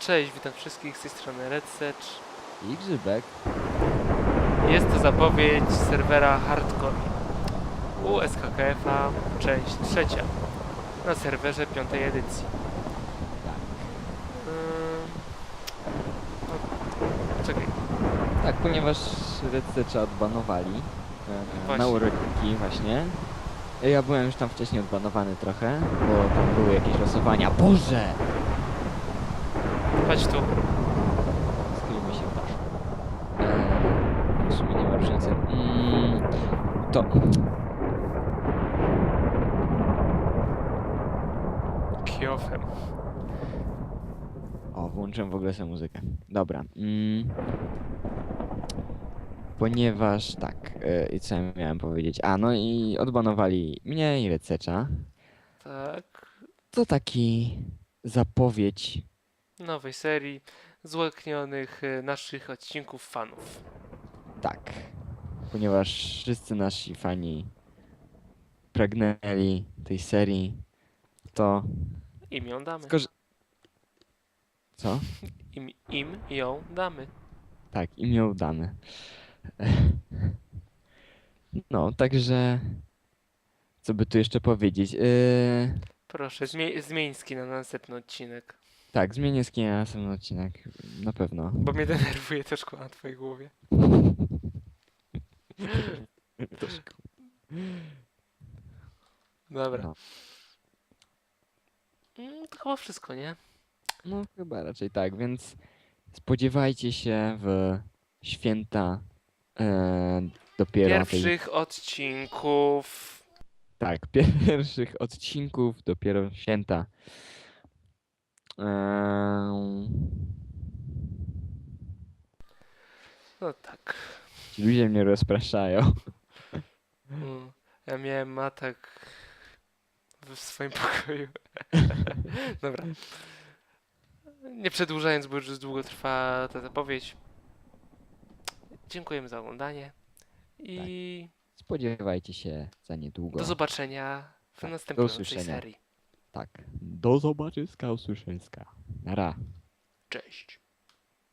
Cześć, witam wszystkich z tej strony RedSetch. I grzybek. Jest to zapowiedź serwera Hardcore u SKKF-a, część trzecia na serwerze piątej edycji. Tak. Ym, no, czekaj, Tak, ponieważ Redstecza odbanowali e, Właśnie. na urodzinki właśnie. Ja byłem już tam wcześniej odbanowany trochę, bo tam były jakieś losowania. Boże! Chodź tu. Skryjmy się w. Eee, w sumie nie ma różnicy. Mm, to... Kiofem. O, włączyłem w ogóle sobie muzykę. Dobra. Mm, ponieważ tak, e, i co ja miałem powiedzieć? A, no i odbanowali mnie i Redstecza. Tak, To taki zapowiedź. Nowej serii złeknionych y, naszych odcinków fanów. Tak. Ponieważ wszyscy nasi fani pragnęli tej serii, to Im ją damy. skorzy... Co? Im, im ją damy. Tak, im ją damy. No, także... Co by tu jeszcze powiedzieć? Yy... Proszę, zmie zmień skin na następny odcinek. Tak, zmienię skin na następny odcinek. Na pewno. Bo mnie denerwuje to szkło na twojej głowie. Dobra. No. Mm, To chyba wszystko, nie? No, chyba raczej tak, więc spodziewajcie się w święta e, dopiero tej, Pierwszych odcinków. tak, pierwszych odcinków dopiero święta. No tak. ci ludzie mnie rozpraszają. Mm, Ja miałem atak w swoim pokoju. Dobra. Nie przedłużając, bo już długo trwa ta zapowiedź. Dziękujemy za oglądanie. I Spodziewajcie się za niedługo. do zobaczenia w Tak, do następnej usłyszenia. serii. Tak. Do zobaczyska, usłyszyska. Nara. Cześć.